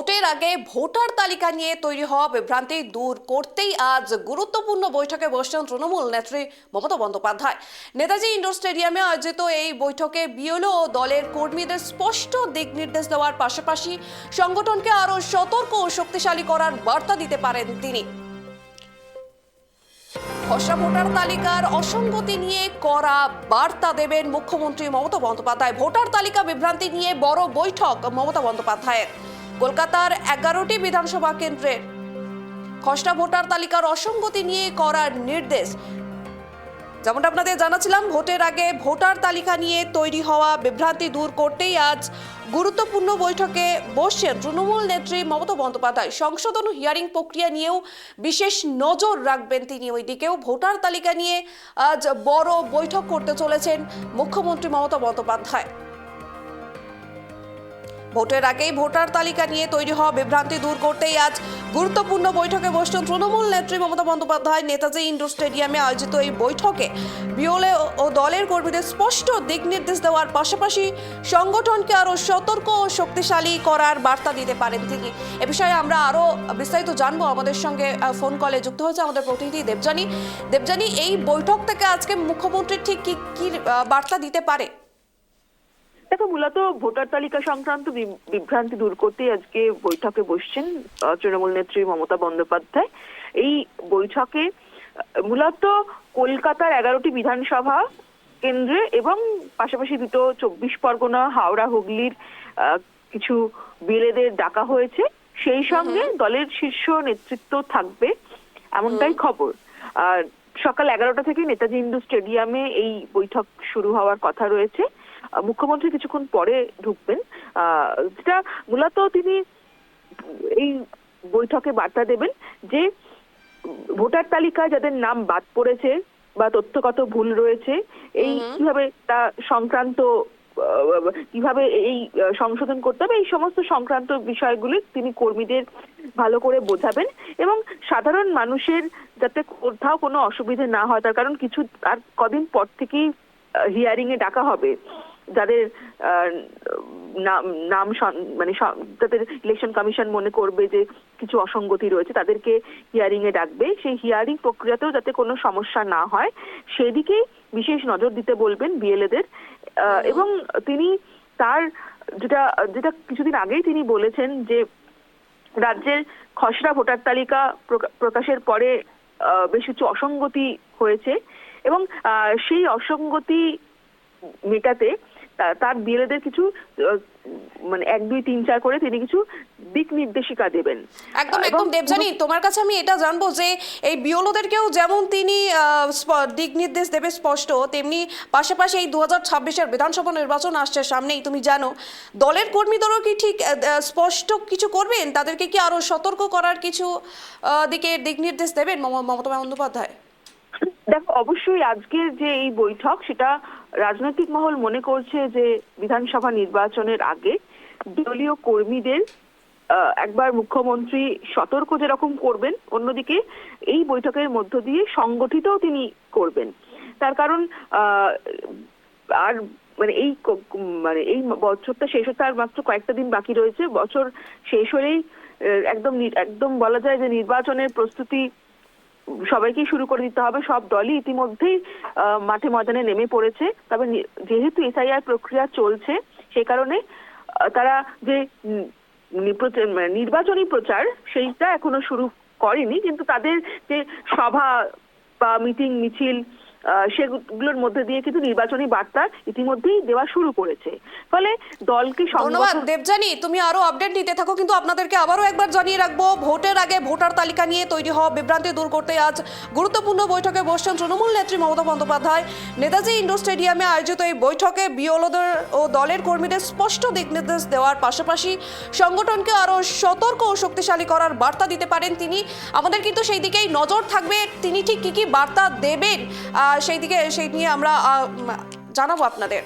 ভোটের আগে ভোটার তালিকা নিয়ে তৈরি হওয়া বিভ্রান্তি দূর করতেই আজ গুরুত্বপূর্ণ বৈঠকে বসছেন তৃণমূল নেত্রী মমতা বন্দ্যোপাধ্যায়। নেতাজি ইন্ডোর স্টেডিয়ামে আয়োজিত এই বৈঠকে বিএলও ও দলের কর্মীদের স্পষ্ট দিক নির্দেশ দেওয়ার পাশাপাশি সংগঠনকে আরও সতর্ক ও শক্তিশালী করার বার্তা দিতে পারেন তিনি। খসড়া ভোটার তালিকার অসঙ্গতি নিয়ে করা বার্তা দেবেন মুখ্যমন্ত্রী মমতা বন্দ্যোপাধ্যায়। ভোটার তালিকা বিভ্রান্তি নিয়ে বড় বৈঠক মমতা বন্দ্যোপাধ্যায়ের। কলকাতার এগারোটি বিধানসভা কেন্দ্রের। খসড়া ভোটার তালিকার অসঙ্গতি নিয়ে করার নির্দেশ। যেমনটা আপনাদের জানাচ্ছিলাম, ভোটের আগে ভোটার তালিকা নিয়ে তৈরি হওয়া বিভ্রান্তি দূর করতেই আজ গুরুত্বপূর্ণ বৈঠকে বসছেন তৃণমূল নেত্রী মমতা বন্দ্যোপাধ্যায়। সংশোধন হিয়ারিং প্রক্রিয়া নিয়েও বিশেষ নজর রাখবেন তিনি। ওইদিকেও ভোটার তালিকা নিয়ে আজ বড় বৈঠক করতে চলেছেন মুখ্যমন্ত্রী মমতা বন্দ্যোপাধ্যায়। ভোটের আগেই ভোটার তালিকা নিয়ে তৈরি হওয়া বিভ্রান্তি দূর করতেই আজ গুরুত্বপূর্ণ বৈঠকে বসছেন তৃণমূল নেত্রী মমতা বন্দ্যোপাধ্যায়, নেতাজি ইন্ডোর স্টেডিয়ামে আয়োজিত এই বৈঠকে। বিওলে ও দলের কর্মীদের স্পষ্ট দিক নির্দেশ দেওয়ার পাশাপাশি সংগঠনকে আরও সতর্ক ও শক্তিশালী করার বার্তা দিতে পারেন তিনি। এ বিষয়ে আমরা আরও বিস্তারিত জানব। আমাদের সঙ্গে ফোন কলে যুক্ত হয়েছে আমাদের প্রতিনিধি দেবজানী দেবজানী এই বৈঠক থেকে আজকে মুখ্যমন্ত্রী ঠিক কি কি বার্তা দিতে পারে? দেখো মূলত ভোটার তালিকা সংক্রান্ত বিভ্রান্তি দূর করতে আজকে বৈঠকে বসছেন তৃণমূল নেত্রী মমতা বন্দ্যোপাধ্যায়। এই বৈঠকে মূলত কলকাতার এগারোটি বিধানসভা কেন্দ্রে এবং পাশাপাশি দুটো চব্বিশ পরগনা হাওড়া হুগলির কিছু বিলেদের ডাকা হয়েছে। সেই সঙ্গে দলের শীর্ষ নেতৃত্ব থাকবে এমনটাই খবর। আর সকাল এগারোটা থেকে নেতাজি ইন্ডু স্টেডিয়ামে এই বৈঠক শুরু হওয়ার কথা রয়েছে। মুখ্যমন্ত্রী কিছুক্ষণ পরে ঢুকবেন। আহ, যেটা মূলত তিনি এই বৈঠকে বার্তা দেবেন যে ভোটার তালিকায় যাদের নাম বাদ পড়েছে বা তথ্যগত ভুল রয়েছে এই কীভাবে তা সংক্রান্ত কীভাবে এই সংশোধন করতে হবে এই সমস্ত সংক্রান্ত বিষয়গুলি তিনি কর্মীদের ভালো করে বোঝাবেন এবং সাধারণ মানুষের যাতে কোথাও কোনো অসুবিধে না হয় তার কারণ কিছু আর কদিন পর থেকেই হিয়ারিং এ ডাকা হবে। যাদের নাম মানে যাদের ইলেকশন কমিশন মনে করবে যে কিছু অসঙ্গতি রয়েছে, তাদেরকে হিয়ারিং এ ডাকবে। সেই হিয়ারিং প্রক্রিয়াতেও যাতে কোনো সমস্যা না হয়, সেদিকে বিশেষ নজর দিতে বলবেন বিএলএদের এবং তিনি তার যেটা যেটা কিছুদিন আগেই তিনি বলেছেন যে রাজ্যের খসড়া ভোটার তালিকা প্রকা- প্রকাশের পরে বেশ কিছু অসঙ্গতি হয়েছে। এবং সেই অসঙ্গতি মেটাতে তার বিএলএদের কিছু মানে এক দুই তিন চার করে তিনি কিছু দিক নির্দেশিকা দেবেন। একদম একদম দেবজানি তোমার কাছে আমি এটা জানব যে এই বিওলোদেরকেও যেমন তিনি দিক নির্দেশ দেবে স্পষ্ট তেমনি পাশাপাশি এই দু হাজার ছাব্বিশের বিধানসভা নির্বাচন আসছে সামনেই তুমি জানো। দলের কর্মীদেরও কি ঠিক স্পষ্ট কিছু করবেন? তাদেরকে কি আরও সতর্ক করার কিছু দিকে দিক নির্দেশ দেবেন মমতা বন্দ্যোপাধ্যায়? দেখো অবশ্যই আজকের যে এই বৈঠক সেটা রাজনৈতিক মহল মনে করছে যে বিধানসভা নির্বাচনের আগে দলীয় কর্মীদের একবার মুখ্যমন্ত্রী সতর্ক যেরকম করবেন, অন্যদিকে এই বৈঠকের মধ্য দিয়ে সংগঠিতও তিনি করবেন। তার কারণ আর মানে এই মানে এই বছরটা শেষ হতে আর মাত্র কয়েকটা দিন বাকি রয়েছে। বছর শেষ হলেই একদম একদম বলা যায় যে নির্বাচনের প্রস্তুতি সবাইকেই শুরু করে দিতে হবে। সব দলই ইতিমধ্যেই মাঠে ময়দানে নেমে পড়েছে। তবে যেহেতু এসআইআর প্রক্রিয়া চলছে, সে কারণে তারা যে মানে নির্বাচনী প্রচার, সেইটা এখনও শুরু করেনি। কিন্তু তাদের যে সভা বা মিটিং, মিছিল সেগুলোর মধ্যে দিয়ে কিন্তু নির্বাচনী বার্তা ইতিমধ্যেই দেওয়া শুরু করেছে। ফলে দলকে ধন্যবাদ। দেবজানি তুমি আরও আপডেট নিতে থাকো, কিন্তু আপনাদেরকে আবারও একবার জানিয়ে রাখব, ভোটের আগে ভোটার তালিকা নিয়ে তৈরি হওয়া বিভ্রান্তি দূর করতে আজ গুরুত্বপূর্ণ বৈঠকে বসছেন তৃণমূল নেত্রী মমতা বন্দ্যোপাধ্যায়। নেতাজি ইন্ডোর স্টেডিয়ামে আয়োজিত এই বৈঠকে বিওলোদের ও দলের কর্মীদের স্পষ্ট দিক নির্দেশ দেওয়ার পাশাপাশি সংগঠনকে আরও সতর্ক ও শক্তিশালী করার বার্তা দিতে পারেন তিনি। আমাদের কিন্তু সেই দিকেই নজর থাকবে। তিনি ঠিক কি কি বার্তা দেবেন সেই দিকে সেই নিয়ে আমরা জানাব আপনাদের।